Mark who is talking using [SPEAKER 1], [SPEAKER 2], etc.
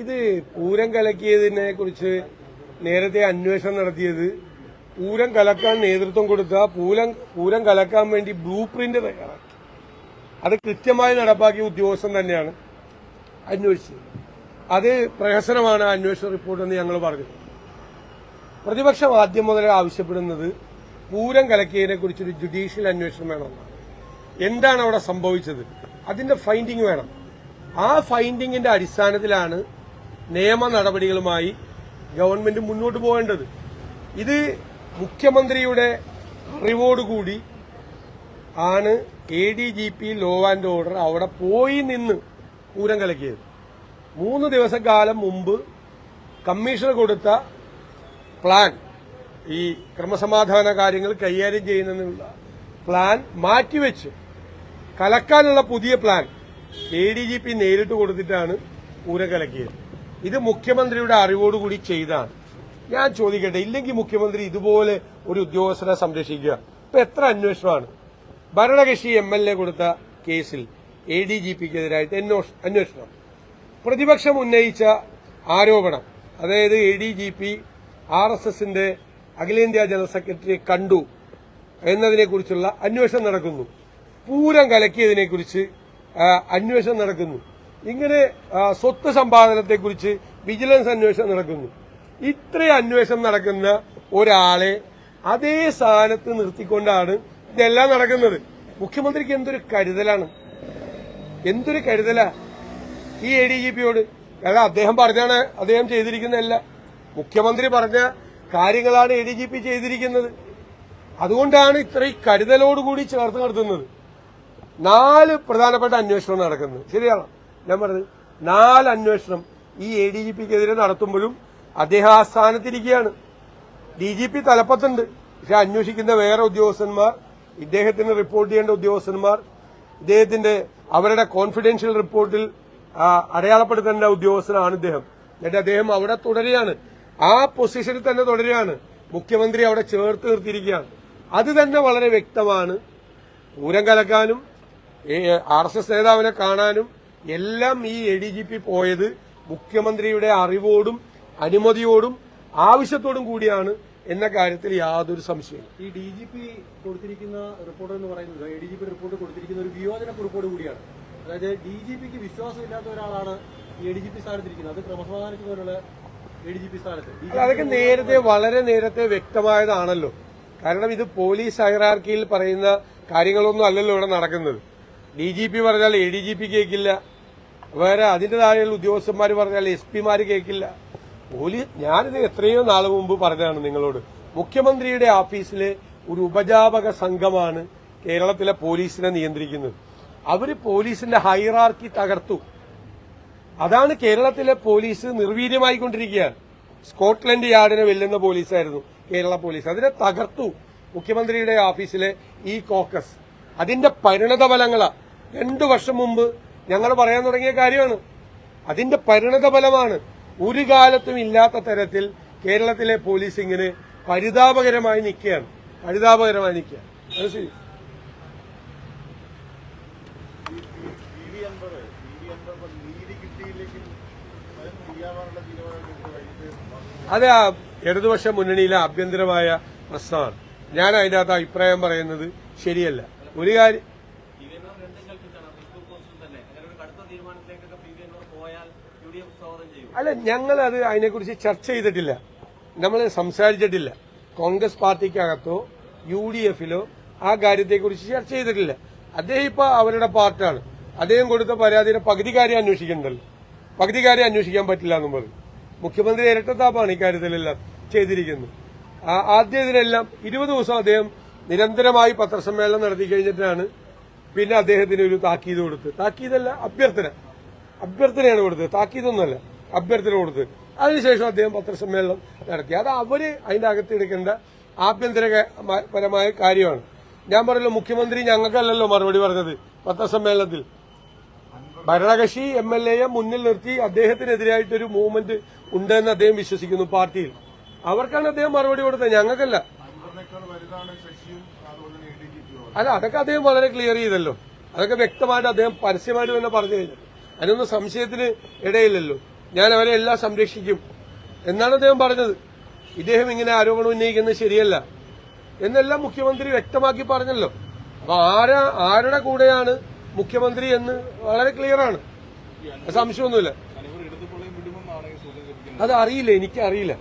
[SPEAKER 1] ഇത് പൂരം കലക്കിയതിനെ കുറിച്ച് നേരത്തെ അന്വേഷണം നടത്തിയത് പൂരം കലക്കാൻ നേതൃത്വം കൊടുത്ത പൂരം പൂരം കലക്കാൻ വേണ്ടി ബ്ലൂ പ്രിന്റ് തയ്യാറാക്കി. അത് കൃത്യമായി നടപ്പാക്കിയ ഉദ്യോഗസ്ഥൻ തന്നെയാണ് അന്വേഷിച്ചത്. അത് പ്രഹസനമാണ് അന്വേഷണ റിപ്പോർട്ട് എന്ന് ഞങ്ങൾ പറഞ്ഞത്. പ്രതിപക്ഷം ആദ്യം മുതലേ ആവശ്യപ്പെടുന്നത് പൂരം കലക്കിയതിനെ കുറിച്ചൊരു ജുഡീഷ്യൽ അന്വേഷണം വേണമെന്നാണ് എന്താണ് അവിടെ സംഭവിച്ചത്? അതിന്റെ ഫൈൻഡിങ് വേണം. ആ ഫൈൻഡിങ്ങിന്റെ അടിസ്ഥാനത്തിലാണ് നിയമ നടപടികളുമായി ഗവൺമെന്റ് മുന്നോട്ട് പോകേണ്ടത്. ഇത് മുഖ്യമന്ത്രിയുടെ അറിവോടുകൂടി ആണ് A D G P law and order അവിടെ പോയി നിന്ന് പൂരം കലക്കിയത്. മൂന്ന് ദിവസക്കാലം മുമ്പ് കമ്മീഷണർ കൊടുത്ത പ്ലാൻ ഈ ക്രമസമാധാന കാര്യങ്ങൾ കൈകാര്യം ചെയ്യുന്നതിനുള്ള പ്ലാൻ മാറ്റിവെച്ച് കലക്കാനുള്ള പുതിയ plan A D G P നേരിട്ട് കൊടുത്തിട്ടാണ് പൂരം കലക്കിയത്. ഇത് മുഖ്യമന്ത്രിയുടെ അറിവോടുകൂടി ചെയ്താണ്. ഞാൻ ചോദിക്കട്ടെ ഇല്ലെങ്കിൽ മുഖ്യമന്ത്രി ഇതുപോലെ ഒരു ഉദ്യോഗസ്ഥനെ സംരക്ഷിക്കുക. ഇപ്പൊ എത്ര അന്വേഷണമാണ്? ഭരണകക്ഷി എം എൽ എ കൊടുത്ത കേസിൽ എ ഡി ജി പിക്കെതിരായിട്ട് അന്വേഷണം. പ്രതിപക്ഷം ഉന്നയിച്ച ആരോപണം. അതായത് A D G P R S എസിന്റെ അഖിലേന്ത്യാ ജനറൽ സെക്രട്ടറിയെ കണ്ടു എന്നതിനെക്കുറിച്ചുള്ള അന്വേഷണം നടക്കുന്നു. പൂരം കലക്കിയതിനെക്കുറിച്ച് അന്വേഷണം നടക്കുന്നു. ഇങ്ങനെ സ്വത്ത് സമ്പാദനത്തെക്കുറിച്ച് വിജിലൻസ് അന്വേഷണം നടക്കുന്നു. ഇത്രയും അന്വേഷണം നടക്കുന്ന ഒരാളെ അതേ സ്ഥാനത്ത് നിർത്തിക്കൊണ്ടാണ് ഇതെല്ലാം നടക്കുന്നത്. മുഖ്യമന്ത്രിക്ക് എന്തൊരു കരുതലാണ്? എന്തൊരു കരുതലാ? ഈ എ ഡി ജി പിയോട് കാരണം അദ്ദേഹം പറഞ്ഞാണ് അദ്ദേഹം ചെയ്തിരിക്കുന്നതല്ല. മുഖ്യമന്ത്രി പറഞ്ഞ കാര്യങ്ങളാണ് എ ഡി ജി പി ചെയ്തിരിക്കുന്നത്. അതുകൊണ്ടാണ് ഇത്രയും കരുതലോടുകൂടി ചേർത്ത് നടത്തുന്നത്. നാല് പ്രധാനപ്പെട്ട അന്വേഷണം നടക്കുന്നത്. ശരിയാണോ? ഞാൻ പറഞ്ഞത് നാല് അന്വേഷണം ഈ എ ഡി ജി പിക്കെതിരെ നടത്തുമ്പോഴും അദ്ദേഹം ആ സ്ഥാനത്തിരിക്കുകയാണ് ഡി ജി പി തലപ്പത്തുണ്ട് പക്ഷെ അന്വേഷിക്കുന്ന വേറെ ഉദ്യോഗസ്ഥന്മാർ ഇദ്ദേഹത്തിന് റിപ്പോർട്ട് ചെയ്യേണ്ട ഉദ്യോഗസ്ഥന്മാർ ഇദ്ദേഹത്തിന്റെ അവരുടെ കോൺഫിഡൻഷ്യൽ റിപ്പോർട്ടിൽ അടയാളപ്പെടുത്തേണ്ട ഉദ്യോഗസ്ഥനാണ് ഇദ്ദേഹം. എന്നിട്ട് അദ്ദേഹം അവിടെ തുടരുകയാണ്. ആ പൊസിഷനിൽ തന്നെ തുടരുകയാണ്. മുഖ്യമന്ത്രി അവിടെ ചേർത്ത് നിർത്തിയിരിക്കുകയാണ്. അത് തന്നെ വളരെ വ്യക്തമാണ്. പൂരം കലക്കാനും ആർ എസ് എസ് നേതാവിനെ കാണാനും എല്ലാം ഈ എ ഡി ജി പി പോയത് മുഖ്യമന്ത്രിയുടെ അറിവോടും അനുമതിയോടും ആവശ്യത്തോടും കൂടിയാണ് എന്ന കാര്യത്തിൽ യാതൊരു സംശയവും
[SPEAKER 2] ഈ ഡി ജി പി കൊടുത്തിരിക്കുന്ന റിപ്പോർട്ട് എന്ന് പറയുന്നത് A D G P report കൊടുത്തിരിക്കുന്ന ഒരു വിയോജന കുറിപ്പോട് കൂടിയാണ്. അതായത് ഡി ജി പിക്ക് വിശ്വാസമില്ലാത്ത ഒരാളാണ് എ ഡി ജി പി സ്ഥാനത്തിരിക്കുന്നത്. അത് ക്രമസമാധാനത്തിനുള്ള എ ഡി ജി പി സ്ഥാനത്ത്.
[SPEAKER 1] അതൊക്കെ നേരത്തെ വളരെ നേരത്തെ വ്യക്തമായതാണല്ലോ. കാരണം ഇത് പോലീസ് ഹൈറാർക്കിയിൽ പറയുന്ന കാര്യങ്ങളൊന്നും അല്ലല്ലോ ഇവിടെ നടക്കുന്നത്. ഡി ജി പി പറഞ്ഞാൽ എ ഡി ജി പി കേൾക്കില്ല വേറെ അതിന്റെ താഴെയുള്ള ഉദ്യോഗസ്ഥന്മാർ പറഞ്ഞാൽ എസ് പിമാര് കേൾക്കില്ല. പോലീസ് ഞാനിത് എത്രയോ നാളെ മുമ്പ് പറഞ്ഞതാണ് നിങ്ങളോട്. മുഖ്യമന്ത്രിയുടെ ഓഫീസിലെ ഒരു ഉപജാപക സംഘമാണ് കേരളത്തിലെ പോലീസിനെ നിയന്ത്രിക്കുന്നത്. അവർ പോലീസിന്റെ ഹൈറാർക്കി തകർത്തു. അതാണ് കേരളത്തിലെ പോലീസ് നിർവീര്യമായിക്കൊണ്ടിരിക്കുകയാണ്. സ്കോട്ട്ലൻഡ് യാർഡിനെ വെല്ലുന്ന പോലീസായിരുന്നു കേരള പോലീസ്. അതിനെ തകർത്തു മുഖ്യമന്ത്രിയുടെ ഓഫീസിലെ ഈ കോക്കസ്. അതിന്റെ പരിണത ഫലങ്ങളാ രണ്ടു വർഷം മുമ്പ് ഞങ്ങൾ പറയാൻ തുടങ്ങിയ കാര്യമാണ്. അതിന്റെ പരിണത ഫലമാണ് ഒരു കാലത്തും ഇല്ലാത്ത തരത്തിൽ കേരളത്തിലെ പോലീസിങ്ങിന് പരിതാപകരമായി നിൽക്കുകയാണ്. പരിതാപകരമായി നിൽക്കുകയാണ്. അതെ അത് ഇടതുപക്ഷ മുന്നണിയിലെ ആഭ്യന്തരമായ പ്രശ്നമാണ്. ഞാൻ അതിന്റെ അഭിപ്രായം പറയുന്നത് ശരിയല്ല. ഒരു കാര്യം അല്ല ഞങ്ങൾ അത് അതിനെക്കുറിച്ച് ചർച്ച ചെയ്തിട്ടില്ല. നമ്മൾ സംസാരിച്ചിട്ടില്ല. കോൺഗ്രസ് പാർട്ടിക്കകത്തോ യു ഡി എഫിലോ ആ കാര്യത്തെക്കുറിച്ച് ചർച്ച ചെയ്തിട്ടില്ല. അദ്ദേഹം ഇപ്പൊ അവരുടെ പാർട്ടാണ്. അദ്ദേഹം കൊടുത്ത പരാതിയുടെ പകുതി കാര്യം അന്വേഷിക്കണ്ടല്ലോ. പകുതി കാര്യം അന്വേഷിക്കാൻ പറ്റില്ല എന്നും പറയും മുഖ്യമന്ത്രി ഇരട്ടത്താപ്പാണ് ഇക്കാര്യത്തിലെല്ലാം ചെയ്തിരിക്കുന്നത്. ആ- ഇതിനെല്ലാം ഇരുപത് ദിവസം അദ്ദേഹം നിരന്തരമായി പത്രസമ്മേളനം നടത്തി കഴിഞ്ഞിട്ടാണ് പിന്നെ അദ്ദേഹത്തിന് ഒരു താക്കീത് കൊടുത്ത്. താക്കീതല്ല അഭ്യർത്ഥന. അഭ്യർത്ഥനയാണ് കൊടുത്തത്. താക്കീതൊന്നുമല്ല അഭ്യർത്ഥന കൊടുത്ത്. അതിനുശേഷം അദ്ദേഹം പത്രസമ്മേളനം നടത്തി. അത് അവർ അതിന്റെ അകത്ത് എടുക്കേണ്ട ആഭ്യന്തരപരമായ കാര്യമാണ്. ഞാൻ പറഞ്ഞല്ലോ മുഖ്യമന്ത്രി ഞങ്ങൾക്കല്ലല്ലോ മറുപടി പറഞ്ഞത് പത്രസമ്മേളനത്തിൽ. ഭരണകക്ഷി എം എൽ എയെ മുന്നിൽ നിർത്തി അദ്ദേഹത്തിനെതിരായിട്ടൊരു മൂവ്മെന്റ് ഉണ്ടെന്ന് അദ്ദേഹം വിശ്വസിക്കുന്നു പാർട്ടിയിൽ. അവർക്കാണ് അദ്ദേഹം മറുപടി കൊടുത്തത്. ഞങ്ങൾക്കല്ല. അല്ല അതൊക്കെ അദ്ദേഹം വളരെ ക്ലിയർ ചെയ്തല്ലോ. അതൊക്കെ വ്യക്തമായിട്ട് അദ്ദേഹം പരസ്യമായിട്ട് തന്നെ പറഞ്ഞു കഴിഞ്ഞു. അതിനൊന്നും സംശയത്തിന് ഇടയില്ലല്ലോ. ഞാൻ അവരെ എല്ലാം സംരക്ഷിക്കും എന്നാണ് അദ്ദേഹം പറഞ്ഞത്. ഇദ്ദേഹം ഇങ്ങനെ ആരോപണം ഉന്നയിക്കുന്നത് ശരിയല്ല എന്നെല്ലാം മുഖ്യമന്ത്രി വ്യക്തമാക്കി പറഞ്ഞല്ലോ. അപ്പൊ ആരാ ആരുടെ കൂടെയാണ് മുഖ്യമന്ത്രി എന്ന് വളരെ ക്ലിയർ ആണ്. സംശയമൊന്നുമില്ല. അത് അറിയില്ല എനിക്കറിയില്ല.